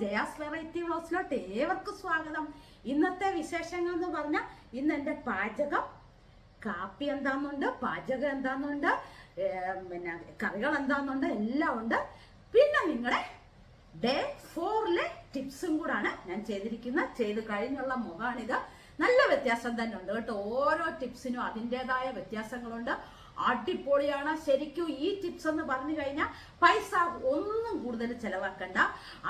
Jaya's variety വ്ലോഗ്സിലോട്ട് ഏവർക്കും സ്വാഗതം. ഇന്നത്തെ വിശേഷങ്ങൾ എന്ന് പറഞ്ഞാൽ ഇന്ന് എന്റെ പാചകം. കാപ്പി എന്താന്നുണ്ട് പാചകം എന്താന്നുണ്ട് പിന്നെ കറികൾ എന്താന്നുണ്ട് എല്ലാം ഉണ്ട്. പിന്നെ നിങ്ങളെ ഡേ ഫോറിലെ ടിപ്സും കൂടാണ് ഞാൻ ചെയ്തിരിക്കുന്നത്. ചെയ്ത് കഴിഞ്ഞുള്ള മുഖാണിത്. നല്ല വ്യത്യാസം തന്നെ ഉണ്ട് കേട്ടോ. ഓരോ ടിപ്സിനും അതിന്റെതായ വ്യത്യാസങ്ങളുണ്ട്. അടിപൊളിയാണ്. ശരിക്കും ഈ ടിപ്സ് എന്ന് പറഞ്ഞു കഴിഞ്ഞാൽ പൈസ ഒന്നും കൂടുതൽ ചെലവാക്കണ്ട.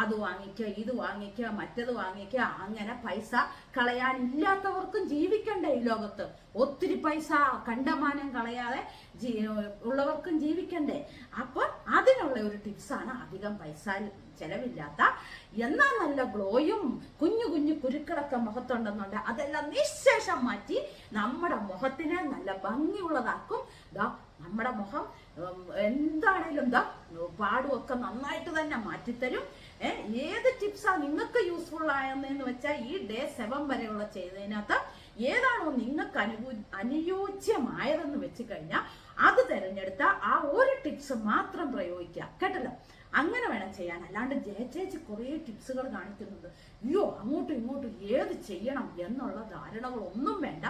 അത് വാങ്ങിക്കുക ഇത് വാങ്ങിക്കുക മറ്റത് വാങ്ങിക്കുക. അങ്ങനെ പൈസ കളയാനില്ലാത്തവർക്കും ജീവിക്കണ്ട ഈ ലോകത്ത്. ഒത്തിരി പൈസ കണ്ടമാനം കളയാതെ ഉള്ളവർക്കും ജീവിക്കണ്ടേ. അപ്പൊ അതിനുള്ള ഒരു ടിപ്സാണ് അധികം പൈസ ചെലവില്ലാത്ത. എന്നാൽ നല്ല ഗ്ലോയും കുഞ്ഞു കുഞ്ഞു കുരുക്കളൊക്കെ മുഖത്തുണ്ടെന്നുണ്ട് അതെല്ലാം നിശേഷം മാറ്റി നമ്മുടെ മുഖത്തിനെ നല്ല ഭംഗിയുള്ളതാക്കും. ദാ നമ്മുടെ മുഖം എന്താണേലും എന്താ പാടുമൊക്കെ നന്നായിട്ട് തന്നെ മാറ്റിത്തരും. ഏത് ടിപ്സാ നിങ്ങൾക്ക് യൂസ്ഫുൾ ആയെന്ന് വെച്ചാൽ ഈ ഡേ സെവൻ വരെയുള്ള ചെയ്തതിനകത്ത് ഏതാണോ നിങ്ങൾക്ക് അനുകൂ അനുയോജ്യമായതെന്ന് വെച്ച് കഴിഞ്ഞാൽ അത് തിരഞ്ഞെടുത്ത ആ ഒരു ടിപ്സ് മാത്രം പ്രയോഗിക്കുക കേട്ടല്ലോ? അങ്ങനെ വേണം ചെയ്യാൻ. അല്ലാണ്ട് ജയചേച്ചി കുറേ ടിപ്സുകൾ കാണിക്കുന്നുണ്ട്. അയ്യോ അങ്ങോട്ടും ഇങ്ങോട്ടും ഏത് ചെയ്യണം എന്നുള്ള ധാരണകളൊന്നും വേണ്ട.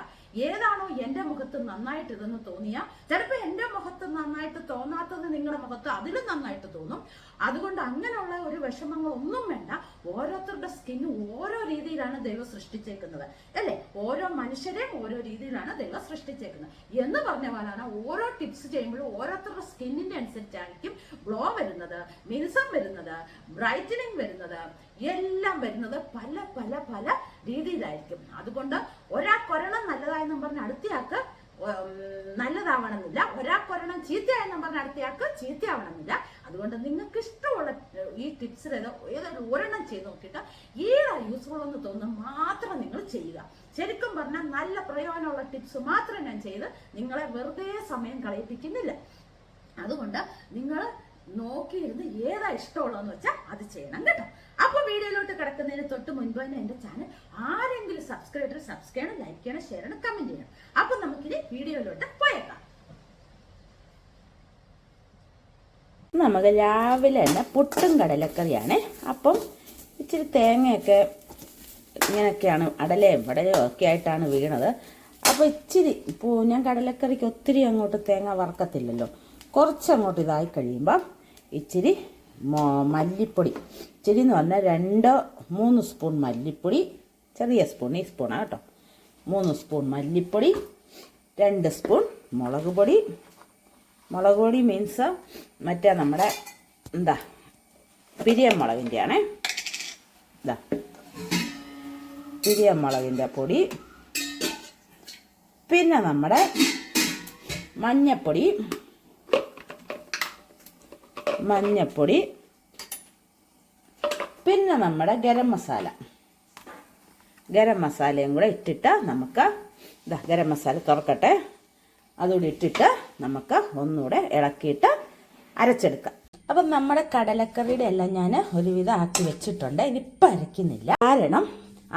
ഏതാണോ എന്റെ മുഖത്ത് നന്നായിട്ട് ഇതെന്ന് തോന്നിയ ചിലപ്പോൾ എന്റെ മുഖത്ത് നന്നായിട്ട് തോന്നാത്തത് നിങ്ങളുടെ മുഖത്ത് അതിലും നന്നായിട്ട് തോന്നും. അതുകൊണ്ട് അങ്ങനെയുള്ള ഒരു വിഷമങ്ങളൊന്നും വേണ്ട. ഓരോരുത്തരുടെ സ്കിന്ന് ഓരോ രീതിയിലാണ് ദൈവം സൃഷ്ടിച്ചേക്കുന്നത്. അല്ലേ? ഓരോ മനുഷ്യരെയും ഓരോ രീതിയിലാണ് ദൈവം സൃഷ്ടിച്ചേക്കുന്നത്. എന്ന് പറഞ്ഞ പോലാണ് ഓരോ ടിപ്സ് ചെയ്യുമ്പോഴും ഓരോരുത്തരുടെ സ്കിന്നിന്റെ അനുസരിച്ചായിരിക്കും ഗ്ലോ വരുന്നത് മിനുസം വരുന്നത് ബ്രൈറ്റനിങ് വരുന്നത് എല്ലാം വരുന്നത് പല പല പല രീതിയിലായിരിക്കും. അതുകൊണ്ട് ഒരാൾക്കൊരെണ്ണം നല്ലതായെന്നും പറഞ്ഞ് അടുത്തയാൾക്ക് നല്ലതാവണമെന്നില്ല. ഒരാൾക്കൊരെണ്ണം ചീത്തയായെന്നും പറഞ്ഞ അടുത്തയാൾക്ക് ചീത്തയാവണമെന്നില്ല. അതുകൊണ്ട് നിങ്ങൾക്ക് ഇഷ്ടമുള്ള ഈ ടിപ്സിൽ ഏതോ ഏതൊരു ഒരെണ്ണം ചെയ്ത് നോക്കിയിട്ട് ഏതാ യൂസ്ഫുൾ എന്ന് തോന്നുന്നു മാത്രം നിങ്ങൾ ചെയ്യുക. ശരിക്കും പറഞ്ഞാൽ നല്ല പ്രയോജനമുള്ള ടിപ്സ് മാത്രം ഞാൻ ചെയ്ത് നിങ്ങളെ വെറുതെ സമയം കളയിപ്പിക്കുന്നില്ല. അതുകൊണ്ട് നിങ്ങൾ നോക്കിയിരുന്ന് ഏതാ ഇഷ്ടമുള്ളതെന്ന് വെച്ചാൽ അത് ചെയ്യണം കേട്ടോ. അപ്പൊ വീഡിയോയിലോട്ട് കിടക്കുന്നതിന് തൊട്ട് മുൻപ് തന്നെ എന്റെ ചാനൽ ആരെങ്കിലും സബ്സ്ക്രൈബർ സബ്സ്ക്രൈബ് ചെയ്യണം ലൈക്ക് ചെയ്യണം ഷെയർ ചെയ്യണം കമന്റ് ചെയ്യണം. അപ്പൊ നമുക്കിനി വീഡിയോയിലോട്ട് പോയേക്കാം. നമുക്ക് രാവിലെ തന്നെ പുട്ടും കടലക്കറിയാണ്. അപ്പം ഇച്ചിരി തേങ്ങയൊക്കെ ഇങ്ങനെയൊക്കെയാണ് അടലയും വടലയും ഒക്കെ ആയിട്ടാണ് വീണത്. അപ്പോൾ ഇച്ചിരി ഇപ്പോൾ ഞാൻ കടലക്കറിക്ക് ഒത്തിരി അങ്ങോട്ട് തേങ്ങ വറക്കത്തില്ലല്ലോ. കുറച്ചങ്ങോട്ട് ഇതായി കഴിയുമ്പം ഇച്ചിരി മല്ലിപ്പൊടി. ഇച്ചിരി എന്ന് പറഞ്ഞാൽ രണ്ടോ മൂന്ന് സ്പൂൺ മല്ലിപ്പൊടി ചെറിയ സ്പൂൺ ഈ സ്പൂണാണ് കേട്ടോ. മൂന്ന് സ്പൂൺ മല്ലിപ്പൊടി രണ്ട് സ്പൂൺ മുളക് പൊടി. മുളക് പൊടി മീൻസ് മറ്റേ നമ്മുടെ എന്താ പിരിയൻ മുളകിന്റെ ആണേ ഇതാ പിരിയൻ മുളകിന്റെ പൊടി. പിന്നെ നമ്മുടെ മഞ്ഞപ്പൊടി. മഞ്ഞപ്പൊടി. പിന്നെ നമ്മുടെ ഗരം മസാല. ഗരം മസാലയും കൂടെ ഇട്ടിട്ട് നമുക്ക് ഇതാ ഗരം മസാല തുറക്കട്ടെ. അതുകൂടി ഇട്ടിട്ട് നമുക്ക് ഒന്നുകൂടെ ഇളക്കിയിട്ട് അരച്ചെടുക്കാം. അപ്പം നമ്മുടെ കടലക്കറിയുടെ എല്ലാം ഞാൻ ഒരുവിധം ആക്കി വെച്ചിട്ടുണ്ട്. ഇനിയിപ്പം അരയ്ക്കുന്നില്ല. കാരണം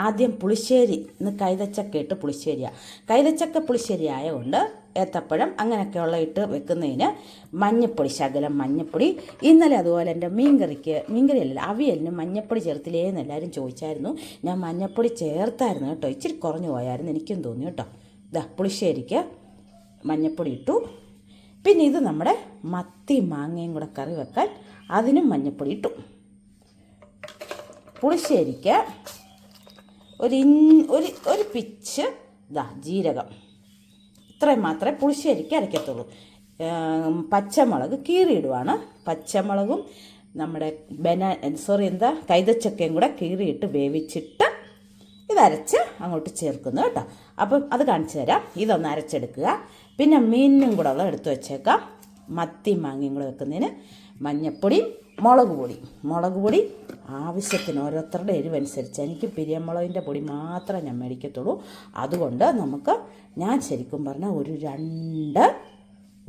ആദ്യം പുളിശ്ശേരി ഇന്ന് കൈതച്ചക്ക ഇട്ട് പുളിശ്ശേരിയാണ് കൈതച്ചക്ക പുളിശ്ശേരി ആയതുകൊണ്ട് ഏത്തപ്പഴം അങ്ങനെയൊക്കെയുള്ള ഇട്ട് വെക്കുന്നതിന് മഞ്ഞപ്പൊടി ശകലം മഞ്ഞപ്പൊടി. ഇന്നലെ അതുപോലെ എന്റെ മീൻകറിക്ക് മീൻകറി അല്ല അവിയലിന് മഞ്ഞപ്പൊടി ചേർത്തില്ലേന്ന് എല്ലാവരും ചോദിച്ചായിരുന്നു. ഞാൻ മഞ്ഞപ്പൊടി ചേർത്തായിരുന്നു കേട്ടോ. ഇച്ചിരി കുറഞ്ഞു പോയായിരുന്നു എനിക്കും തോന്നി കേട്ടോ. ഇതാ പുളിശ്ശേരിക്ക് മഞ്ഞപ്പൊടി ഇട്ടു. പിന്നെ ഇത് നമ്മുടെ മത്തി മാങ്ങയും കൂടെ കറി വെക്കാൻ അതിനും മഞ്ഞപ്പൊടി ഇട്ടു. പുളിശ്ശേരിക്ക് ഒരു ഇൻ ഒരു ഒരു പിച്ച് ഇതാ ജീരകം. ഇത്രയും മാത്രമേ പുളിശ്ശേരിക്ക് അരയ്ക്കത്തുള്ളൂ. പച്ചമുളക് കീറിയിടുവാണ്. പച്ചമുളകും നമ്മുടെ ബന സോറി എന്താ കൈതച്ചക്കയും കൂടെ കീറിയിട്ട് വേവിച്ചിട്ട് ഇതരച്ച് അങ്ങോട്ട് ചേർക്കുന്നു കേട്ടോ. അപ്പം അത് കാണിച്ചു തരാം. ഇതൊന്ന് അരച്ചെടുക്കുക. പിന്നെ മീനും കൂടെ ഉള്ളത് എടുത്തു വെച്ചേക്കാം. മത്തി മാങ്ങയും കൂടെ വെക്കുന്നതിന് മഞ്ഞപ്പൊടി മുളക് പൊടി. മുളക് പൊടി ആവശ്യത്തിന് ഓരോരുത്തരുടെ എരിവനുസരിച്ച്. എനിക്ക് പിരിയമുളകിന്റെ പൊടി മാത്രമേ ഞാൻ മേടിക്കത്തുള്ളൂ. അതുകൊണ്ട് നമുക്ക് ഞാൻ ശരിക്കും പറഞ്ഞാൽ ഒരു രണ്ട്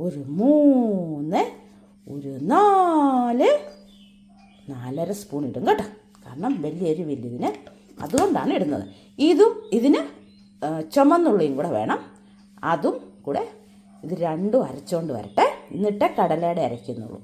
ഒരു മൂന്ന് ഒരു നാല് നാലര സ്പൂൺ ഇടും കേട്ടോ. കാരണം വലിയ എരിവില്ല ഇതിന്. അതുകൊണ്ടാണ് ഇടുന്നത്. ഇതും ഇതിന് ചുമന്നുള്ളിയും കൂടെ വേണം. അതും കൂടെ ഇത് രണ്ടും അരച്ചുകൊണ്ട് വരട്ടെ. എന്നിട്ടേ കടലയുടെ അരയ്ക്കുന്നുള്ളൂ.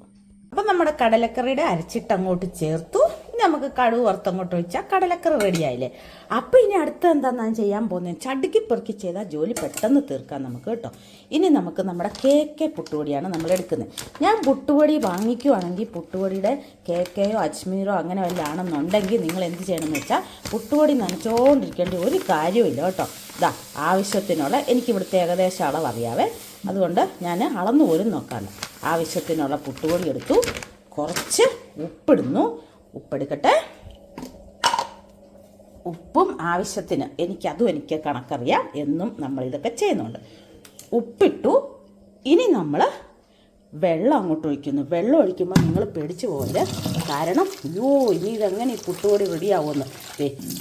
അപ്പം നമ്മുടെ കടലക്കറിയുടെ അരച്ചിട്ട് അങ്ങോട്ട് ചേർത്തു. ഇനി നമുക്ക് കടുവ് വറുത്തങ്ങോട്ട് ഒഴിച്ചാൽ കടലക്കറി റെഡിയായില്ലേ അപ്പോൾ ഇനി അടുത്ത എന്താണെന്നാണ് ഞാൻ ചെയ്യാൻ പോകുന്നത് ചടുക്കി പെറുക്കി ചെയ്താൽ ജോലി പെട്ടെന്ന് തീർക്കാം നമുക്ക് കേട്ടോ. ഇനി നമുക്ക് നമ്മുടെ കേക്കെ പുട്ടുപൊടിയാണ് നമ്മൾ എടുക്കുന്നത്. ഞാൻ പുട്ടുപൊടി വാങ്ങിക്കുവാണെങ്കിൽ പുട്ടുപൊടിയുടെ കേക്കയോ അജ്മീറോ അങ്ങനെ വല്ല ആണെന്നുണ്ടെങ്കിൽ നിങ്ങൾ എന്ത് ചെയ്യണമെന്ന് വെച്ചാൽ പുട്ടുപൊടി നനച്ചുകൊണ്ടിരിക്കേണ്ട ഒരു കാര്യമില്ല കേട്ടോ. ഇതാ ആവശ്യത്തിനുള്ള എനിക്ക് ഇവിടുത്തെ ഏകദേശം അളവ് അറിയാവേ അതുകൊണ്ട് ഞാൻ അളന്നു പോലും നോക്കാണ് ആവശ്യത്തിനുള്ള പുട്ടുപൊടി എടുത്തു കുറച്ച് ഉപ്പിടുന്നു. ഉപ്പെടുക്കട്ടെ. ഉപ്പും ആവശ്യത്തിന് എനിക്കതും എനിക്ക് കണക്കറിയാം എന്നും നമ്മൾ ഇതൊക്കെ ചെയ്യുന്നുണ്ട്. ഉപ്പിട്ടു ഇനി നമ്മൾ വെള്ളം അങ്ങോട്ട് ഒഴിക്കുന്നു. വെള്ളം ഒഴിക്കുമ്പോൾ നിങ്ങൾ പേടിച്ചു പോകരുത് കാരണം അയ്യോ ഇനി ഇതെങ്ങനെ ഈ പുട്ടുപൊടി റെഡിയാവുമെന്ന്.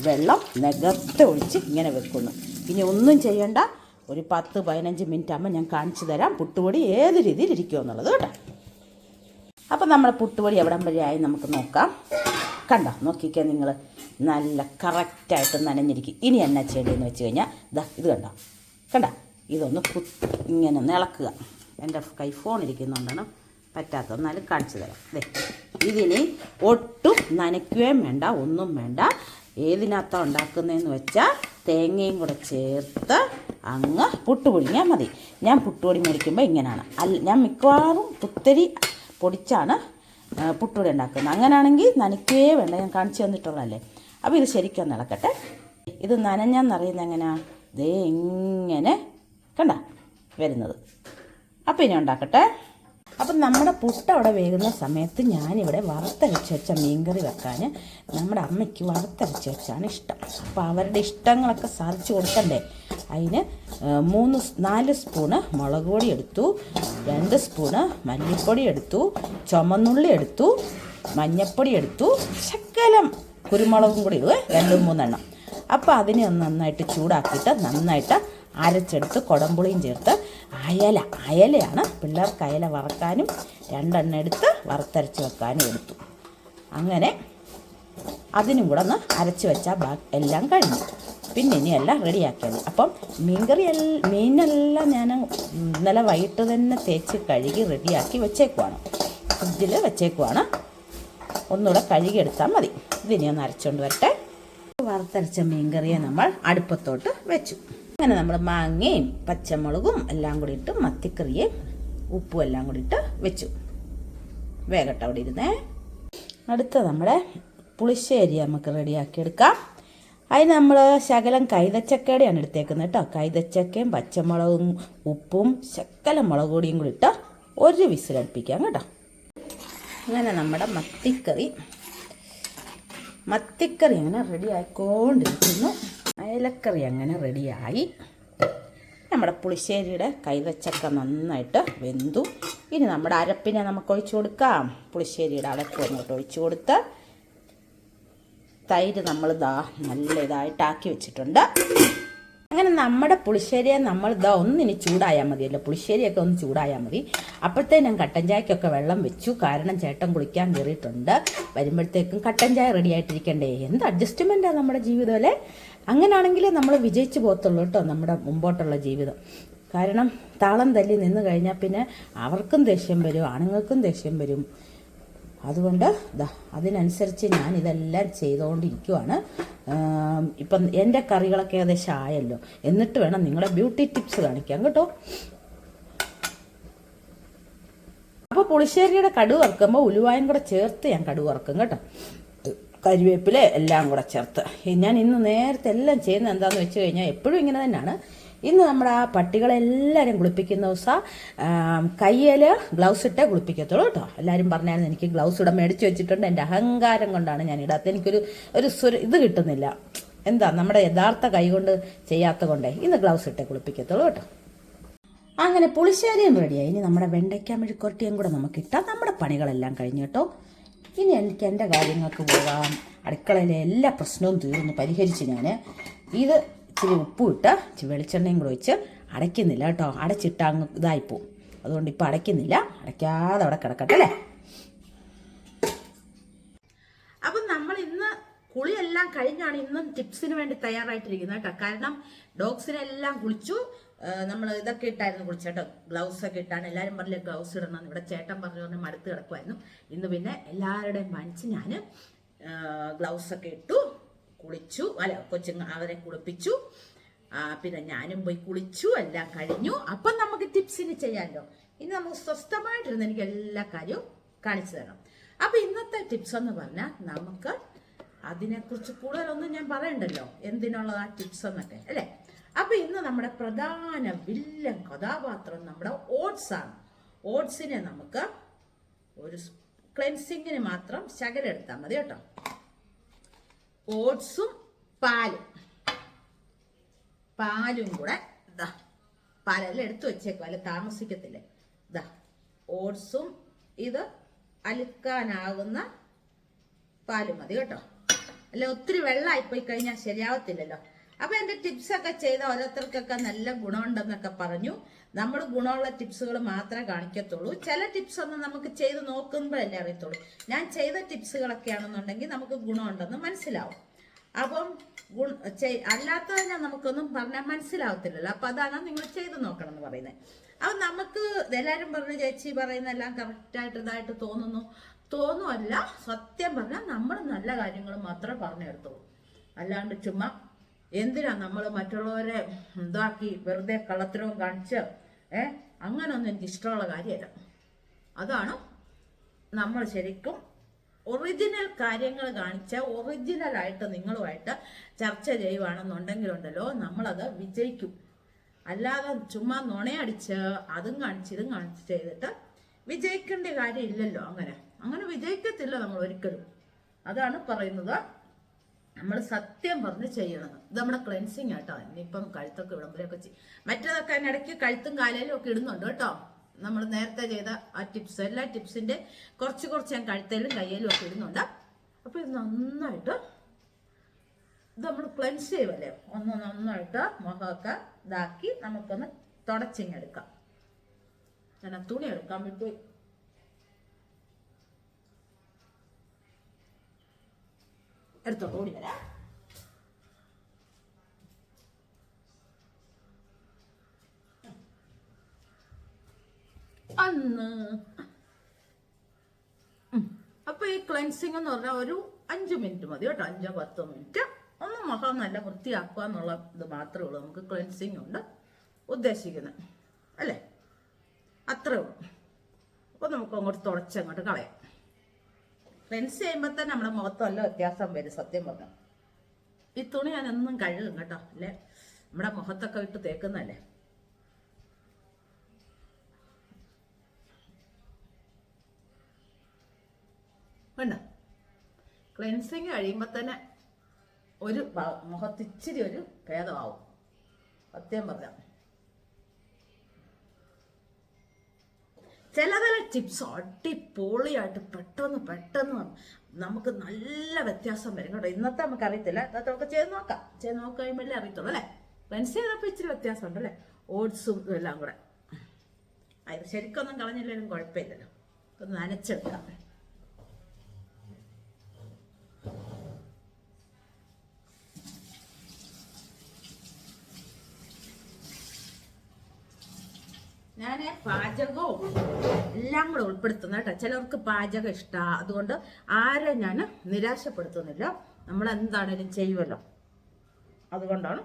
വെള്ളം നികത്തെ ഒഴിച്ച് ഇങ്ങനെ വെക്കുന്നു. ഇനി ഒന്നും ചെയ്യണ്ട. ഒരു പത്ത് പതിനഞ്ച് മിനിറ്റ് ആകുമ്പോൾ ഞാൻ കാണിച്ചു തരാം പുട്ടുപൊടി ഏത് രീതിയിൽ ഇരിക്കുമെന്നുള്ളത് കേട്ടോ. അപ്പം നമ്മുടെ പുട്ടുപൊടി എവിടം വരെയായി നമുക്ക് നോക്കാം. കണ്ടോ? നോക്കിക്കേ നിങ്ങൾ നല്ല കറക്റ്റായിട്ട് നനഞ്ഞിരിക്കും. ഇനി എന്നാ ചെയ്യേണ്ടതെന്ന് വെച്ച് കഴിഞ്ഞാൽ ഇതാ കണ്ടോ? കണ്ട? ഇതൊന്ന് ഇങ്ങനെ ഒന്ന് ഇളക്കുക. എന്റെ കൈ ഫോൺ ഇരിക്കുന്നതുകൊണ്ടാണ് പറ്റാത്ത എന്നാലും കാണിച്ചു തരാം. അതെ ഇതിന് ഒട്ടും നനയ്ക്കുകയും വേണ്ട ഒന്നും വേണ്ട. ഏതിനകത്താണ് ഉണ്ടാക്കുന്നതെന്ന് വെച്ചാൽ തേങ്ങയും കൂടെ ചേർത്ത് അങ്ങ് പുട്ട് പുഴുങ്ങിയാൽ മതി. ഞാൻ പുട്ടുപൊടി മേടിക്കുമ്പോൾ ഇങ്ങനെയാണ് അല്ല ഞാൻ മിക്കവാറും പുത്തരി പൊടിച്ചാണ് പുട്ടുപൊടി ഉണ്ടാക്കുന്നത്. അങ്ങനെയാണെങ്കിൽ നനയ്ക്കുകയേ വേണ്ട. ഞാൻ കാണിച്ചു തന്നിട്ടുള്ളതല്ലേ. അപ്പോൾ ഇത് ശരിക്കും നടക്കട്ടെ ഇത് നനഞ്ഞെന്നറിയുന്നത് എങ്ങനെയാണ് ദേ ഇങ്ങനെ. കണ്ട? വരുന്നത്. അപ്പോൾ ഇനി ഉണ്ടാക്കട്ടെ. അപ്പം നമ്മുടെ പുട്ട് അവിടെ വേകുന്ന സമയത്ത് ഞാനിവിടെ വറുത്തരച്ച് വെച്ച മീൻകറി വെക്കാൻ നമ്മുടെ അമ്മയ്ക്ക് വറുത്തരച്ച് വെച്ചാണ് ഇഷ്ടം. അപ്പോൾ അവരുടെ ഇഷ്ടങ്ങളൊക്കെ സാധിച്ചു കൊടുക്കണ്ടേ? അതിന് മൂന്ന് നാല് സ്പൂണ് മുളക് പൊടി എടുത്തു രണ്ട് സ്പൂണ് മല്ലിപ്പൊടി എടുത്തു ചുമന്നുള്ളി എടുത്തു മഞ്ഞൾപ്പൊടി എടുത്തു ശക്കലം കുരുമുളകും കൂടി ഇടുവേ രണ്ടും മൂന്നെണ്ണം. അപ്പോൾ അതിനെ ഒന്ന് നന്നായിട്ട് ചൂടാക്കിയിട്ട് നന്നായിട്ട് അരച്ചെടുത്ത് കുടംപുളിയും ചേർത്ത് അയല. അയലയാണ് പിള്ളേർക്ക് അയല വറക്കാനും രണ്ടെണ്ണം എടുത്ത് വറുത്തരച്ച് വെക്കാനും എടുത്തു. അങ്ങനെ അതിനും കൂടെ ഒന്ന് അരച്ച് വെച്ചാൽ ബാ എല്ലാം കഴിഞ്ഞു. പിന്നെ ഇനിയെല്ലാം റെഡിയാക്കിയാൽ മതി അപ്പം മീൻകറി എല്ലാം മീനെല്ലാം ഞാൻ ഇന്നലെ വൈകിട്ട് തന്നെ തേച്ച് കഴുകി റെഡിയാക്കി വെച്ചേക്കുവാണ്. ഫ്രിഡ്ജിൽ വെച്ചേക്കുവാണ്. ഒന്നുകൂടെ കഴുകിയെടുത്താൽ മതി. ഇതിനെ ഒന്ന് അരച്ചുകൊണ്ട് വരട്ടെ. വറുത്തരച്ച മീൻകറിയെ നമ്മൾ അടുപ്പത്തോട്ട് വെച്ചു. അങ്ങനെ നമ്മൾ മാങ്ങയും പച്ചമുളകും എല്ലാം കൂടി ഇട്ട് മത്തിക്കറിയും ഉപ്പും എല്ലാം കൂടി ഇട്ട് വെച്ചു. വേഗട്ടെ അവിടെ ഇരുന്നേ. അടുത്ത നമ്മുടെ പുളിശ്ശേരി നമുക്ക് റെഡിയാക്കി എടുക്കാം. അതിന് നമ്മൾ ശകലം കൈതച്ചക്കയുടെയാണ് എടുത്തേക്കുന്നത് കേട്ടോ. കൈതച്ചക്കയും പച്ചമുളകും ഉപ്പും ശകലം മുളക് പൊടിയും കൂടി ഇട്ട് ഒരു വിസിലടുപ്പിക്കാം കേട്ടോ. അങ്ങനെ നമ്മുടെ മത്തിക്കറി മത്തിക്കറി അങ്ങനെ റെഡി ആയിക്കൊണ്ടിരിക്കുന്നു അയലക്കറി അങ്ങനെ റെഡിയായി. നമ്മുടെ പുളിശ്ശേരിയുടെ കൈവച്ചക്ക നന്നായിട്ട് വെന്തു. ഇനി നമ്മുടെ അരപ്പിനെ നമുക്ക് ഒഴിച്ചു കൊടുക്കാം. പുളിശ്ശേരിയുടെ അരപ്പ് അങ്ങോട്ട് ഒഴിച്ചു കൊടുത്ത് തൈര് നമ്മൾ ദാ നല്ല ഇതായിട്ടാക്കി വെച്ചിട്ടുണ്ട്. അങ്ങനെ നമ്മുടെ പുളിശ്ശേരിയെ നമ്മൾ ഇതാ ഒന്നിനി ചൂടായാൽ മതിയല്ലോ പുളിശ്ശേരിയൊക്കെ ഒന്ന് ചൂടായാൽ മതി. അപ്പോഴത്തേ ഞാൻ കട്ടൻ ചായക്കൊക്കെ വെള്ളം വെച്ചു. കാരണം ചേട്ടൻ കുളിക്കാൻ കയറിയിട്ടുണ്ട്. വരുമ്പോഴത്തേക്കും കട്ടൻ ചായ റെഡി ആയിട്ടിരിക്കണ്ടേ? എന്ത് അഡ്ജസ്റ്റ്മെന്റാണ് നമ്മുടെ ജീവിതം അല്ലേ? അങ്ങനെയാണെങ്കിലേ നമ്മൾ വിജയിച്ചു പോകത്തുള്ളൂ കേട്ടോ നമ്മുടെ മുമ്പോട്ടുള്ള ജീവിതം. കാരണം താളം തല്ലി നിന്ന് കഴിഞ്ഞാൽ പിന്നെ അവർക്കും ദേഷ്യം വരും ആണുങ്ങൾക്കും ദേഷ്യം വരും. അതുകൊണ്ട് അതിനനുസരിച്ച് ഞാൻ ഇതെല്ലാം ചെയ്തുകൊണ്ടിരിക്കുവാണ് ഇപ്പം എന്റെ കറികളൊക്കെ ഏകദേശം ആയല്ലോ. എന്നിട്ട് വേണം നിങ്ങളെ ബ്യൂട്ടി ടിപ്സ് കാണിക്കാൻ കേട്ടോ. അപ്പോൾ പുളിശ്ശേരിയുടെ കടുവ് ഉലുവായും കൂടെ ചേർത്ത് ഞാൻ കടുവ് വറുക്കും കേട്ടോ. കരിവേപ്പില എല്ലാം കൂടെ ചേർത്ത്. ഞാൻ ഇന്ന് നേരത്തെ എല്ലാം ചെയ്യുന്നത് എന്താണെന്ന് വെച്ച് കഴിഞ്ഞാൽ എപ്പോഴും ഇങ്ങനെ തന്നെയാണ്. ഇന്ന് നമ്മുടെ ആ പട്ടികളെല്ലാവരും കുളിപ്പിക്കുന്ന ദിവസം കയ്യിൽ ഗ്ലൗസ് ഇട്ടേ കുളിപ്പിക്കത്തുള്ളൂ കേട്ടോ. എല്ലാവരും പറഞ്ഞായിരുന്നു എനിക്ക് ഗ്ലൗസ് ഇടാൻ മേടിച്ച് വെച്ചിട്ടുണ്ട് എന്റെ അഹങ്കാരം കൊണ്ടാണ് ഞാൻ ഇടാത്തത്. എനിക്കൊരു ഒരു സ്വര ഇത് കിട്ടുന്നില്ല. എന്താ നമ്മുടെ യഥാർത്ഥ കൈ കൊണ്ട് ചെയ്യാത്ത കൊണ്ടേ ഇന്ന് ഗ്ലൗസ് ഇട്ടേ കുളിപ്പിക്കത്തുള്ളൂ കേട്ടോ. അങ്ങനെ പുളിശ്ശേരിയും റെഡിയായി. ഇനി നമ്മുടെ വെണ്ടയ്ക്ക മെഴുക്കുരട്ടിയും കൂടെ നമുക്ക് ഇട്ടാൽ നമ്മുടെ പണികളെല്ലാം കഴിഞ്ഞു കേട്ടോ. ഇനി എനിക്ക് എന്റെ കാര്യങ്ങൾക്ക് പോകാം. അടുക്കളയിലെ എല്ലാ പ്രശ്നവും തീർന്നു പരിഹരിച്ച് ഞാൻ ഇത് ഇച്ചിരി ഉപ്പും ഇട്ട് ഇച്ചിരി വെളിച്ചെണ്ണയും കൂടെ ഒഴിച്ച് അടയ്ക്കുന്നില്ല കേട്ടോ. അടച്ചിട്ട് അങ്ങ് ഇതായിപ്പോവും അതുകൊണ്ട് ഇപ്പോൾ അടയ്ക്കുന്നില്ല. അടയ്ക്കാതെ അവിടെ കിടക്കട്ടെ അല്ലേ? അപ്പം നമ്മൾ ഇന്ന് കുളിയെല്ലാം കഴിഞ്ഞാണ് ഇന്നും ടിപ്സിന് വേണ്ടി തയ്യാറായിട്ടിരിക്കുന്നത് കേട്ടോ. കാരണം ഡോഗ്സിനെല്ലാം കുളിച്ചു. നമ്മൾ ഇതൊക്കെ ഇട്ടായിരുന്നു കുളിച്ചേട്ടോ. ഗ്ലൗസ് ഒക്കെ ഇട്ടാണ് എല്ലാവരും പറഞ്ഞില്ല ഗ്ലൗസ് ഇടണം ഇവിടെ ചേട്ടൻ പറഞ്ഞു മടുത്ത് കിടക്കുമായിരുന്നു ഇന്ന് പിന്നെ എല്ലാവരുടെയും മനസ്സ് ഞാൻ ഗ്ലൗസ് ഒക്കെ ഇട്ടു കുളിച്ചു. അല്ല കൊച്ചുങ്ങ അവരെ കുളിപ്പിച്ചു. പിന്നെ ഞാനും പോയി കുളിച്ചു എല്ലാം കഴിഞ്ഞു. അപ്പം നമുക്ക് ടിപ്സിന് ചെയ്യാമല്ലോ ഇനി നമുക്ക് സ്വസ്ഥമായിട്ടിരുന്ന് എനിക്ക് എല്ലാ കാര്യവും കാണിച്ചു തരണം. അപ്പം ഇന്നത്തെ ടിപ്സ് എന്ന് പറഞ്ഞാൽ നമുക്ക് അതിനെക്കുറിച്ച് കൂടുതലൊന്നും ഞാൻ പറയണ്ടല്ലോ. എന്തിനുള്ളതാ ടിപ്സ് എന്നൊക്കെ അല്ലേ? അപ്പൊ ഇന്ന് നമ്മുടെ പ്രധാന വില്ലൻ കഥാപാത്രം നമ്മുടെ ഓട്സ് ആണ്. ഓട്സിനെ നമുക്ക് ഒരു ക്ലെൻസിങ്ങിന് മാത്രം ശകലം എടുത്താൽ മതി കേട്ടോ. ഓട്സും പാലും. പാലും കൂടെ ഇതാ പാലെല്ലാം എടുത്തു വെച്ചേക്കും അല്ല താമസിക്കത്തില്ലേ? ഇതാ ഓട്സും ഇത് അലുക്കാനാകുന്ന പാലും മതി കേട്ടോ. അല്ല ഒത്തിരി വെള്ളമായി പോയി കഴിഞ്ഞാൽ ശരിയാവത്തില്ലല്ലോ. അപ്പൊ എന്റെ ടിപ്സ് ഒക്കെ ചെയ്ത ഓരോരുത്തർക്കൊക്കെ നല്ല ഗുണമുണ്ടെന്നൊക്കെ പറഞ്ഞു. നമ്മൾ ഗുണമുള്ള ടിപ്സുകൾ മാത്രമേ കാണിക്കത്തുള്ളൂ. ചില ടിപ്സ് ഒന്നും നമുക്ക് ചെയ്ത് നോക്കുമ്പോഴല്ലേ അറിയത്തുള്ളൂ. ഞാൻ ചെയ്ത ടിപ്സുകളൊക്കെ ആണെന്നുണ്ടെങ്കിൽ നമുക്ക് ഗുണമുണ്ടെന്ന് മനസ്സിലാവും. അപ്പം ഗുണ അല്ലാത്തതിനെ നമുക്കൊന്നും പറഞ്ഞാൽ മനസ്സിലാവത്തില്ലല്ലോ. അപ്പൊ അതാണ് നിങ്ങൾ ചെയ്ത് നോക്കണം എന്ന് പറയുന്നത്. അപ്പൊ നമുക്ക് എല്ലാവരും പറഞ്ഞു ചേച്ചി പറയുന്ന എല്ലാം കറക്റ്റായിട്ട് ഇതായിട്ട് തോന്നുന്നു. തോന്നുമല്ല സത്യം പറഞ്ഞാൽ നമ്മൾ നല്ല കാര്യങ്ങൾ മാത്രമേ പറഞ്ഞു പറഞ്ഞെടുത്തുള്ളൂ അല്ലാണ്ട് ചുമ്മാ എന്തിനാ നമ്മൾ മറ്റുള്ളവരെ ഇതാക്കി വെറുതെ കള്ളത്തരവും കാണിച്ച് ഏ അങ്ങനൊന്നും എനിക്ക് ഇഷ്ടമുള്ള കാര്യമല്ല. അതാണ് നമ്മൾ ശരിക്കും ഒറിജിനൽ കാര്യങ്ങൾ കാണിച്ച ഒറിജിനൽ ആയിട്ട് നിങ്ങളുമായിട്ട് ചർച്ച ചെയ്യുവാണെന്നുണ്ടെങ്കിലുണ്ടല്ലോ നമ്മളത് വിജയിക്കും. അല്ലാതെ ചുമ്മാ നുണയടിച്ച് അതും കാണിച്ച് ഇതും കാണിച്ച് ചെയ്തിട്ട് വിജയിക്കേണ്ട കാര്യമില്ലല്ലോ അങ്ങനെ. അങ്ങനെ വിജയിക്കത്തില്ല നമ്മൾ ഒരിക്കലും. അതാണ് പറയുന്നത് നമ്മൾ സത്യം പറഞ്ഞ് ചെയ്യണം. ഇത് നമ്മുടെ ക്ലെൻസിങ് ആട്ടോ. ഇനിയിപ്പം കഴുത്തൊക്കെ ഇടുമ്പോഴൊക്കെ ചെയ്യും മറ്റേതൊക്കെ അതിനിടയ്ക്ക് കഴുത്തും കാലയിലും ഒക്കെ ഇടുന്നുണ്ട് കേട്ടോ. നമ്മൾ നേരത്തെ ചെയ്ത ആ ടിപ്സ് എല്ലാ ടിപ്സിന്റെ കുറച്ച് കുറച്ച് ഞാൻ കഴുത്തേലും കയ്യിലും ഒക്കെ ഇടുന്നുണ്ട്. അപ്പൊ ഇത് നന്നായിട്ട് ഇത് നമ്മൾ ക്ലെൻസ് ചെയ്യുമല്ലേ ഒന്ന് നന്നായിട്ട് മുഖമൊക്കെ ഇതാക്കി നമുക്കൊന്ന് തുടച്ചിങ്ങെടുക്കാം തുണി എടുക്കാൻ വിട്ടു എടുത്തോണ്ട് ഓടി വരാം. അന്ന് അപ്പോൾ അപ്പൊ ഈ ക്ലെൻസിങ് എന്ന് പറഞ്ഞാൽ ഒരു അഞ്ച് മിനിറ്റ് മതി കേട്ടോ അഞ്ചോ പത്തോ മിനിറ്റ് ഒന്ന് മുഖം നല്ല വൃത്തിയാക്കുക എന്നുള്ള ഇത് മാത്രമേ ഉള്ളൂ നമുക്ക് ക്ലെൻസിങ് ഉണ്ട് ഉദ്ദേശിക്കുന്നത്. അല്ലേ? അത്രേ ഉള്ളൂ. അപ്പൊ നമുക്ക് അങ്ങോട്ട് തുടച്ചങ്ങോട്ട് കളയാം. ക്ലെൻസ് ചെയ്യുമ്പോൾ തന്നെ നമ്മുടെ മുഖത്തല്ല വ്യത്യാസം വരും സത്യം പറഞ്ഞാൽ ഈ തുണി ഞാൻ എന്നും കഴുകും കേട്ടോ അല്ലേ? നമ്മുടെ മുഖത്തൊക്കെ ഇട്ട് തേക്കുന്നതല്ലേ? വേണ്ട. ക്ലെൻസിങ് കഴിയുമ്പോൾ തന്നെ ഒരു മുഖത്തിച്ചിരി ഒരു ഭേദമാവും. സത്യം പറഞ്ഞ. ചില ചില ടിപ്സ് അടിപൊളിയായിട്ട് പെട്ടെന്ന് പെട്ടെന്ന് നമുക്ക് നല്ല വ്യത്യാസം വരും കേട്ടോ. ഇന്നത്തെ നമുക്ക് അറിയത്തില്ല ഇന്നത്തെ നമുക്ക് ചെയ്ത് നോക്കാം. ചെയ്ത് നോക്കി കഴിയുമ്പോഴേ അറിയത്തുള്ളൂ അല്ലേ? വെൻസ്ഡേ ചെയ്തപ്പോൾ ഇച്ചിരി വ്യത്യാസം ഉണ്ട് അല്ലേ ഓട്സും എല്ലാം കൂടെ. അത് ശരിക്കൊന്നും കളഞ്ഞില്ലെങ്കിലും കുഴപ്പമില്ലല്ലോ. ഒന്ന് നനച്ചെടുക്കാം. ഞാൻ പാചകവും എല്ലാം കൂടെ ഉൾപ്പെടുത്തുന്ന കേട്ടോ. ചിലർക്ക് പാചകം ഇഷ്ടമാണ് അതുകൊണ്ട് ആരെ ഞാൻ നിരാശപ്പെടുത്തുന്നില്ല. നമ്മൾ എന്താണേലും ചെയ്യുമല്ലോ. അതുകൊണ്ടാണ്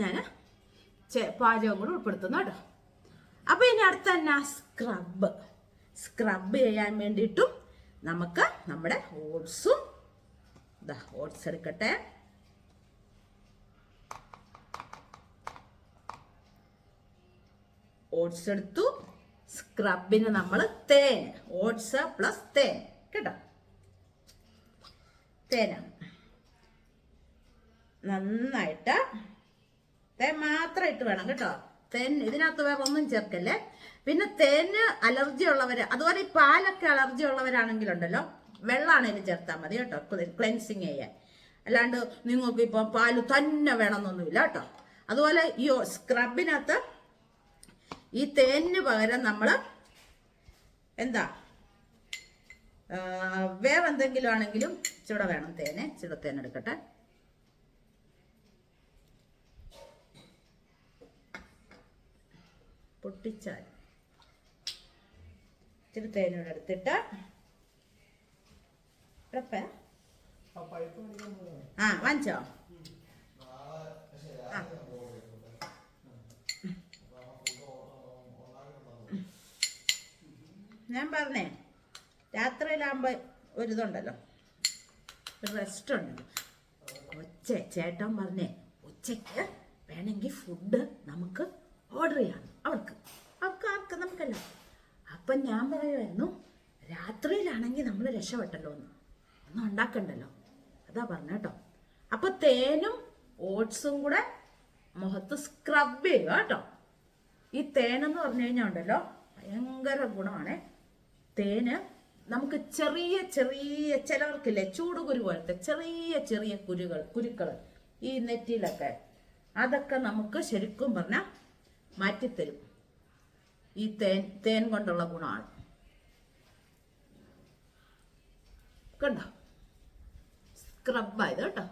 ഞാൻ പാചകം കൂടെ ഉൾപ്പെടുത്തുന്നത് കേട്ടോ. അപ്പൊ ഇനി അടുത്ത തന്നെ സ്ക്രബ്. സ്ക്രബ് ചെയ്യാൻ വേണ്ടിയിട്ടും നമുക്ക് നമ്മുടെ ഓട്സും ഇതാ ഓട്സ് എടുക്കട്ടെ. ഓട്സ് എടുത്തു. സ്ക്രബിന് നമ്മൾ തേൻ. ഓട്സ് പ്ലസ് തേൻ. കേട്ടോ? തേനാണ് നന്നായിട്ട് തേൻ മാത്രം ഇട്ട് വേണം കേട്ടോ. തേൻ ഇതിനകത്ത് വേറെ ഒന്നും ചേർക്കല്ലേ? പിന്നെ തേന് അലർജി ഉള്ളവർ അതുപോലെ ഈ പാലൊക്കെ അലർജി ഉള്ളവരാണെങ്കിലുണ്ടല്ലോ വെള്ളമാണേലും ചേർത്താൽ മതി കേട്ടോ. ക്ലെൻസിങ് ചെയ്യാൻ. അല്ലാണ്ട് നിങ്ങൾക്ക് ഇപ്പം പാൽ തന്നെ വേണമെന്നൊന്നുമില്ല കേട്ടോ. അതുപോലെ ഈ സ്ക്രബിനകത്ത് ഈ തേനിന് പകരം നമ്മൾ എന്താ? വേറെ എന്തെങ്കിലും ആണെങ്കിലും ചുട വേണം തേന് ചുട തേൻ എടുക്കട്ടെ. പൊട്ടിച്ചാൽ. ഇച്ചിരി തേനോട് എടുത്തിട്ട്. ആ വാങ്ങിച്ചോ. ആ. ഞാൻ പറഞ്ഞേ രാത്രിയിലാകുമ്പോൾ ഒരിതുണ്ടല്ലോ. ഒരു റെസ്റ്റ് ഉണ്ടല്ലോ. ഒച്ച ചേട്ടൻ പറഞ്ഞേ ഉച്ചയ്ക്ക് വേണമെങ്കിൽ ഫുഡ് നമുക്ക് ഓർഡർ ചെയ്യാം അവർക്ക് അവർക്ക് ആർക്ക് നമുക്കല്ല. അപ്പം ഞാൻ പറയുമായിരുന്നു രാത്രിയിലാണെങ്കിൽ നമ്മൾ രക്ഷപ്പെട്ടല്ലോ എന്ന്. ഒന്നും ഉണ്ടാക്കണ്ടല്ലോ. അതാ പറഞ്ഞ കേട്ടോ. അപ്പൊ തേനും ഓട്സും കൂടെ മുഖത്ത് സ്ക്രബ് ചെയ്യുക കേട്ടോ. ഈ തേനെന്ന് പറഞ്ഞു കഴിഞ്ഞാൽ ഉണ്ടല്ലോ ഭയങ്കര ഗുണമാണ്. തേന് നമുക്ക് ചെറിയ ചെറിയ ചിലവർക്കില്ലേ? ചൂടുകുരു പോലത്തെ ചെറിയ ചെറിയ കുരുകൾ കുരുക്കൾ ഈ നെറ്റിയിലൊക്കെ. അതൊക്കെ നമുക്ക് ശരിക്കും പറഞ്ഞാൽ മാറ്റിത്തരും. ഈ തേൻ തേൻ കൊണ്ടുള്ള ഗുണമാണ് കണ്ടോ? സ്ക്രബായത് കേട്ടോ.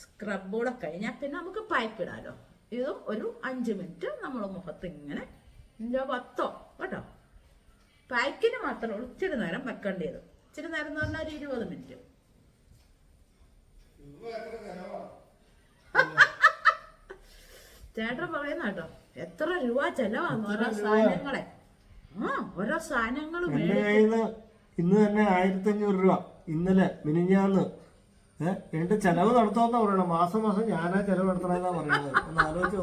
സ്ക്രബ് കൂടെ കഴിഞ്ഞാൽ പിന്നെ നമുക്ക് പായ്ക്കിടാലോ. ഇതും ഒരു അഞ്ച് മിനിറ്റ് നമ്മൾ മുഖത്ത് ഇങ്ങനെ പത്തോ കേട്ടോ. പായ്ക്കിന് മാത്രം ഇച്ചിരി നേരം വെക്കേണ്ടത് ഇച്ചിരി നേരം എന്ന് പറഞ്ഞാൽ ഒരു ഇരുപത് മിനിറ്റ്. ചേട്ടൻ പറയുന്ന കേട്ടോ എത്ര രൂപ ചെലവാന്ന് ഓരോ സാധനങ്ങളെ. ആ ഓരോ സാധനങ്ങൾ ഇന്ന് തന്നെ ആയിരത്തി അഞ്ഞൂറ് രൂപ. ഇന്നലെ മിനിഞ്ഞാന്ന് എന്റെ ചെലവ് നടത്തുമെന്നാ പറയണം. മാസം മാസം ഞാനാ ചെലവ് നടത്തണമെന്നാ പറയുന്നത് ഒന്ന് ആലോചിച്ചോ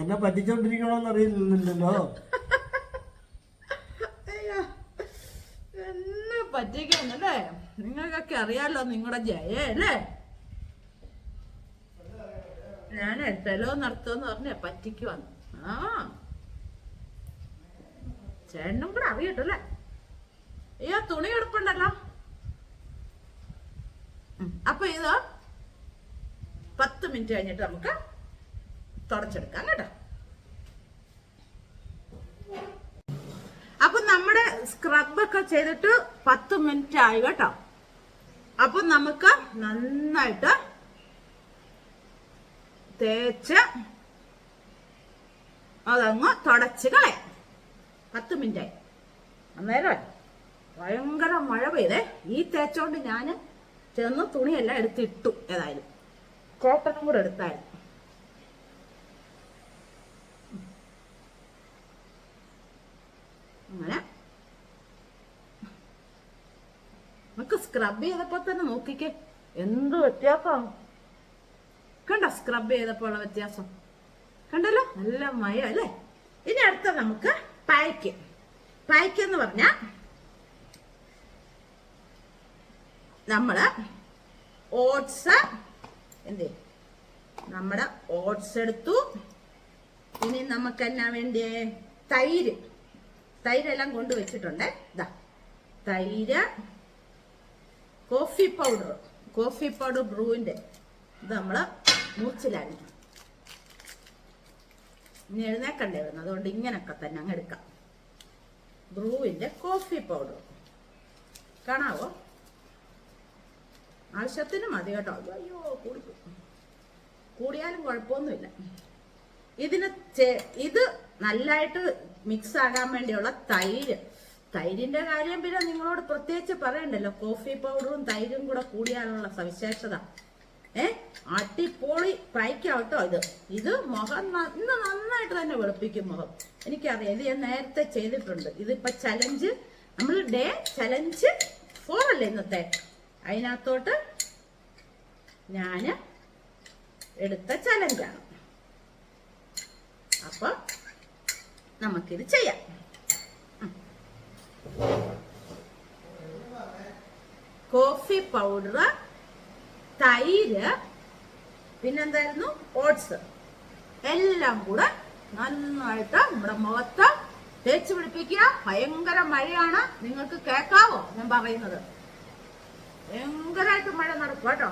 എന്നെ പറ്റിച്ചോണ്ടിരിക്കണോന്ന് അറിയില്ലല്ലോ അയ്യോ എന്നെ പറ്റിക്കാന്നല്ലേ നിങ്ങൾക്കൊക്കെ അറിയാലോ നിങ്ങളുടെ ജയ അല്ലേ? ഞാൻ എട്ടലോ നടത്തുമെന്ന് പറഞ്ഞ വന്നു. ആ. ചേട്ടനും കൂടെ അറിയട്ടോ അല്ലേ? അയ്യോ തുണി എടുപ്പുണ്ടല്ലോ അപ്പൊ ഇത് പത്ത് മിനിറ്റ് കഴിഞ്ഞിട്ട് നമുക്ക് തുടച്ചെടുക്കാം കേട്ടോ അപ്പൊ നമ്മുടെ സ്ക്രബ് ഒക്കെ ചെയ്തിട്ട് പത്ത് മിനിറ്റ് ആയി കേട്ടോ. അപ്പൊ നമുക്ക് നന്നായിട്ട് തേച്ച് അതങ്ങ് തുടച്ച് കളയാം. പത്ത് മിനിറ്റ് ആയി. അന്നേരം ഭയങ്കര മഴ പെയ്തേ. ഈ തേച്ചോണ്ട് ഞാൻ ചെന്ന് തുണിയെല്ലാം എടുത്തിട്ടു ഏതായാലും. കോട്ടനും കൂടെ എടുത്തായിരുന്നു അങ്ങനെ നമുക്ക് സ്ക്രബ് ചെയ്തപ്പോ തന്നെ നോക്കിക്കേ. എന്ത് വ്യത്യാസമാണ്? കണ്ടോ സ്ക്രബ് ചെയ്തപ്പോൾ ഉള്ള വ്യത്യാസം? കണ്ടല്ലോ? നല്ല മയ അല്ലേ? ഇനി അടുത്ത നമുക്ക് പായ്ക്ക്. പായ്ക്ക് എന്ന് പറഞ്ഞ നമ്മൾ ഓട്സ് എന്ത്? നമ്മുടെ ഓട്സ് എടുത്തു. ഇനി നമുക്ക് എന്നാ വേണ്ടിയേ? തൈര്. തൈരെല്ലാം കൊണ്ടുവച്ചിട്ടുണ്ട് ഇതാ തൈര് കോഫി പൗഡർ. കോഫി പൗഡർ ബ്രൂവിന്റെ ഇത് നമ്മൾ മൂച്ചിലാണ് ഇനി എഴുന്നേക്കണ്ടേ വരുന്നത്? അതുകൊണ്ട് ഇങ്ങനൊക്കെ തന്നെ അങ്ങ് എടുക്കാം. ബ്രൂവിന്റെ കോഫി പൗഡർ. കാണാവോ? ആവശ്യത്തിന് മതി കേട്ടോ. അയ്യോ കൂടി കൂടിയാലും കുഴപ്പമൊന്നുമില്ല. ഇതിന് ഇത് നല്ലതായിട്ട് മിക്സ് ആകാൻ വേണ്ടിയുള്ള തൈര് തൈരിന്റെ കാര്യം പിന്നെ നിങ്ങളോട് പ്രത്യേകിച്ച് പറയണ്ടല്ലോ. കോഫി പൗഡറും തൈരും കൂടെ കൂടിയാലുള്ള സവിശേഷത. ഏ? അടിപൊളി പായ്ക്കാവട്ടോ ഇത്. ഇത് മുഖം ഇന്ന് നന്നായിട്ട് തന്നെ വെളുപ്പിക്കും മുഖം. എനിക്കറിയാം ഇത് ഞാൻ നേരത്തെ ചെയ്തിട്ടുണ്ട്. ഇതിപ്പോ ചലഞ്ച് നമ്മൾ ഡേ ചലഞ്ച് ഫോർ അല്ലേ ഇന്നത്തെ? അതിനകത്തോട്ട് ഞാൻ എടുത്ത ചലഞ്ചാണ് അപ്പൊ നമുക്കിത് ചെയ്യാം. പൗഡർ തൈര് പിന്നെന്തായിരുന്നു? ഓട്സ്. എല്ലാം കൂടെ നന്നായിട്ട് നമ്മുടെ മുഖത്ത് തേച്ച് പിടിപ്പിക്കുക. ഭയങ്കര മഴയാണ്. നിങ്ങൾക്ക് കേൾക്കാവോ? ഞാൻ പറയുന്നത്. ഭയങ്കരമായിട്ട് മഴ നടക്കും കേട്ടോ.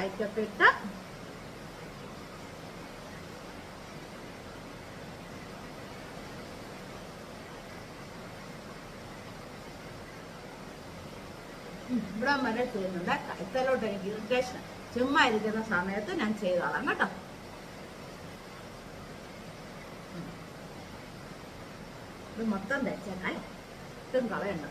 വായിക്കപ്പെട്ട ഇവിടെ വരെ ചെയ്യുന്നുണ്ട്. കഴുത്തലോട്ട് എനിക്ക് ഇറിറ്റേഷൻ ചുമ്മാ ഇരിക്കുന്ന സമയത്ത് ഞാൻ ചെയ്തോളാം കേട്ടോ. ഇത് മൊത്തം തേച്ചേക്കാം. ഇതും കളയണ്ട.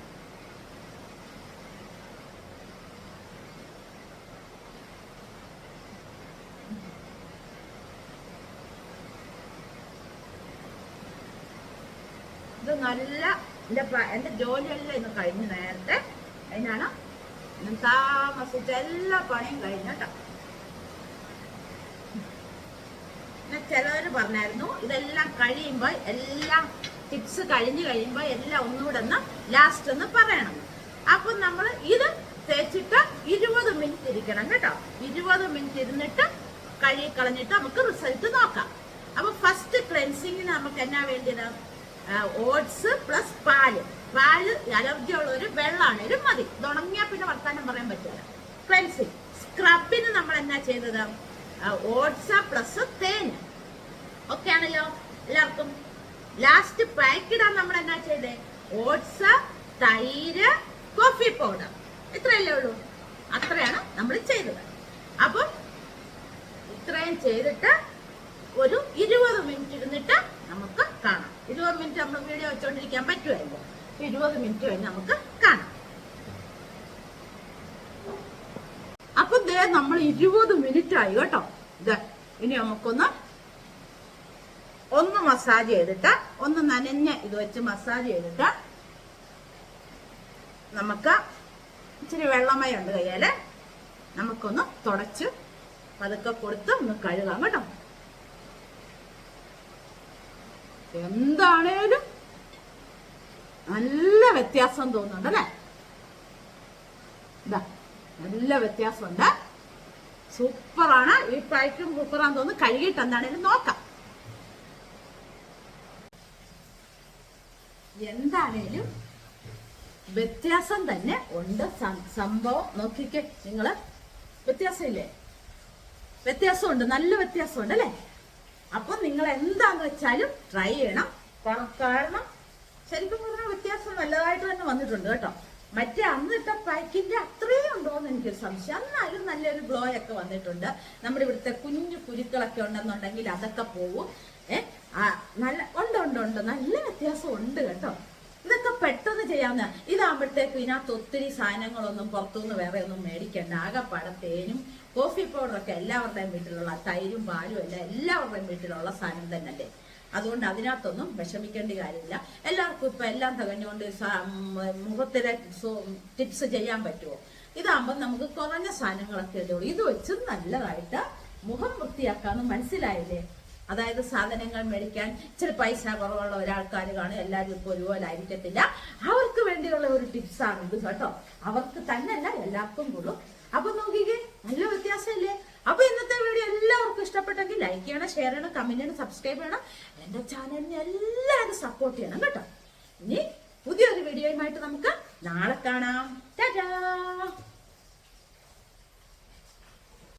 നല്ല എന്റെ എന്റെ ജോലിയെല്ലാം ഇന്ന് കഴിഞ്ഞു നേരത്തെ. അതിനാണ് താമസിച്ച എല്ലാ പണിയും കഴിഞ്ഞു പിന്നെ ചിലവര് പറഞ്ഞായിരുന്നു ഇതെല്ലാം കഴിയുമ്പോൾ എല്ലാം ടിപ്സ് കഴിഞ്ഞു കഴിയുമ്പോൾ എല്ലാം ഒന്നുകൂടെ ഒന്ന് ലാസ്റ്റ് ഒന്ന് പറയണം. അപ്പൊ നമ്മൾ ഇത് തേച്ചിട്ട് ഇരുപത് മിനിറ്റ് ഇരിക്കണം കേട്ടോ. ഇരുപത് മിനിറ്റ് ഇരുന്നിട്ട് കഴുകി കളഞ്ഞിട്ട് നമുക്ക് റിസൾട്ട് നോക്കാം. അപ്പൊ ഫസ്റ്റ് ക്ലെൻസിങ്ങിന് നമുക്ക് എന്നാ വേണ്ടിയത്? ഓട്സ് പ്ലസ് പാൽ. പാൽ അലർജി ഉള്ളവര് വെള്ളമാണേലും മതി. ഇത് ഉണങ്ങിയാൽ പിന്നെ വർത്താനം പറയാൻ പറ്റില്ല. ക്ലെൻസിങ് സ്ക്രബിന് നമ്മൾ എന്നാ ചെയ്തത്? ഓട്സ് പ്ലസ് തേൻ. ഓക്കെ ആണല്ലോ? എല്ലാവർക്കും? ലാസ്റ്റ് പാക്കിടാൻ നമ്മൾ എന്നാ ചെയ്തേ? ഓട്സ് തൈര് കോഫി പൗഡർ ഇത്രയല്ലേ ഉള്ളൂ? അത്രയാണ് നമ്മൾ ചെയ്തത്. അപ്പം ഇത്രയും ചെയ്തിട്ട് ഒരു ഇരുപത് മിനിറ്റ് ഇരുന്നിട്ട് നമുക്ക് കാണാം. ഇരുപത് മിനിറ്റ് നമ്മൾ വീഡിയോ വെച്ചോണ്ടിരിക്കാൻ പറ്റുമായിരുന്നു. ഇരുപത് മിനിറ്റ് കഴിഞ്ഞ് നമുക്ക് കാണാം. അപ്പൊ ദേ നമ്മൾ ഇരുപത് മിനിറ്റ് ആയി കേട്ടോ. ഇനി നമുക്കൊന്ന് ഒന്ന് മസാജ് ചെയ്തിട്ട് ഒന്ന് നനഞ്ഞ ഇത് വെച്ച് മസാജ് ചെയ്തിട്ട് നമുക്ക് ഇച്ചിരി വെള്ളമയുണ്ട് കയ്യിൽ. നമുക്കൊന്ന് തുടച്ച് പതുക്കെ കൊടുത്ത് ഒന്ന് കഴുകാം കേട്ടോ. എന്താണേലും നല്ല വ്യത്യാസം തോന്നുന്നുണ്ട് അല്ലേ? ഇതാ നല്ല വ്യത്യാസമുണ്ട്. സൂപ്പറാണ്. ഈ പായ്ക്കും സൂപ്പറാന്ന് തോന്നുന്നു. കഴുകിയിട്ട് എന്താണേലും നോക്കാം. എന്താണേലും വ്യത്യാസം തന്നെ ഉണ്ട്. സംഭവം നോക്കിക്കേ നിങ്ങൾ. വ്യത്യാസമില്ലേ? വ്യത്യാസമുണ്ട്. നല്ല വ്യത്യാസമുണ്ട് അല്ലേ? അപ്പൊ നിങ്ങൾ എന്താന്ന് വെച്ചാലും ട്രൈ ചെയ്യണം. കാരണം- ശരിക്കും പറഞ്ഞാൽ വ്യത്യാസം നല്ലതായിട്ട് തന്നെ വന്നിട്ടുണ്ട് കേട്ടോ. മറ്റേ അന്ന് ഇട്ട പാക്കിന്റെ അത്രയും ഉണ്ടോന്ന് എനിക്കൊരു സംശയം. എന്നാലും നല്ലൊരു ഗ്ലോ ഒക്കെ വന്നിട്ടുണ്ട്. നമ്മുടെ ഇവിടുത്തെ കുഞ്ഞു കുരുക്കളൊക്കെ ഉണ്ടെന്നുണ്ടെങ്കിൽ അതൊക്കെ പോവും. ഏ? ആ നല്ല ഉണ്ട് ഉണ്ട് ഉണ്ട്. നല്ല വ്യത്യാസം ഉണ്ട് കേട്ടോ. ഇതൊക്കെ പെട്ടെന്ന് ചെയ്യാവുന്ന ഇതാകുമ്പോഴത്തേക്കും ഇതിനകത്ത് ഒത്തിരി സാധനങ്ങളൊന്നും പുറത്തുനിന്ന് വേറെ ഒന്നും മേടിക്കേണ്ട. ആകെ തേനും കോഫി പൗഡറൊക്കെ എല്ലാവരുടെയും വീട്ടിലുള്ള തൈരും പാലും എല്ലാം എല്ലാവരുടെയും വീട്ടിലുള്ള സാധനം തന്നെയല്ലേ? അതുകൊണ്ട് അതിനകത്തൊന്നും വിഷമിക്കേണ്ട കാര്യമില്ല. എല്ലാവർക്കും ഇപ്പൊ എല്ലാം തികഞ്ഞുകൊണ്ട് മുഖത്തിലെ ടിപ്സ് ചെയ്യാൻ പറ്റുമോ? ഇതാകുമ്പോൾ നമുക്ക് കുറഞ്ഞ സാധനങ്ങളൊക്കെ ഉള്ളൂ ഇത് വെച്ച് നല്ലതായിട്ട് മുഖം വൃത്തിയാക്കാമെന്ന് മനസ്സിലായില്ലേ? അതായത് സാധനങ്ങൾ മേടിക്കാൻ ഇച്ചിരി പൈസ കുറവുള്ള ഒരാൾക്കാർ കാണും. എല്ലാവരും ഇപ്പോൾ ഒരുപോലെ ആയിരിക്കത്തില്ല. അവർക്ക് വേണ്ടിയുള്ള ഒരു ടിപ്സാണ് ഇത് കേട്ടോ. അവർക്ക് തന്നെയല്ല എല്ലാവർക്കും കൂടും. അപ്പൊ നോക്കിക്കേ നല്ല വ്യത്യാസമല്ലേ? അപ്പൊ ഇന്നത്തെ വീഡിയോ എല്ലാവർക്കും ഇഷ്ടപ്പെട്ടെങ്കിൽ ലൈക്ക് ചെയ്യണം ഷെയർ ചെയ്യണം കമന്റ് ചെയ്യണം സബ്സ്ക്രൈബ് ചെയ്യണം. എന്റെ ചാനലിനെ എല്ലാവരും സപ്പോർട്ട് ചെയ്യണം കേട്ടോ. ഇനി പുതിയൊരു വീഡിയോയുമായിട്ട് നമുക്ക് നാളെ കാണാം. ടാറ്റാ!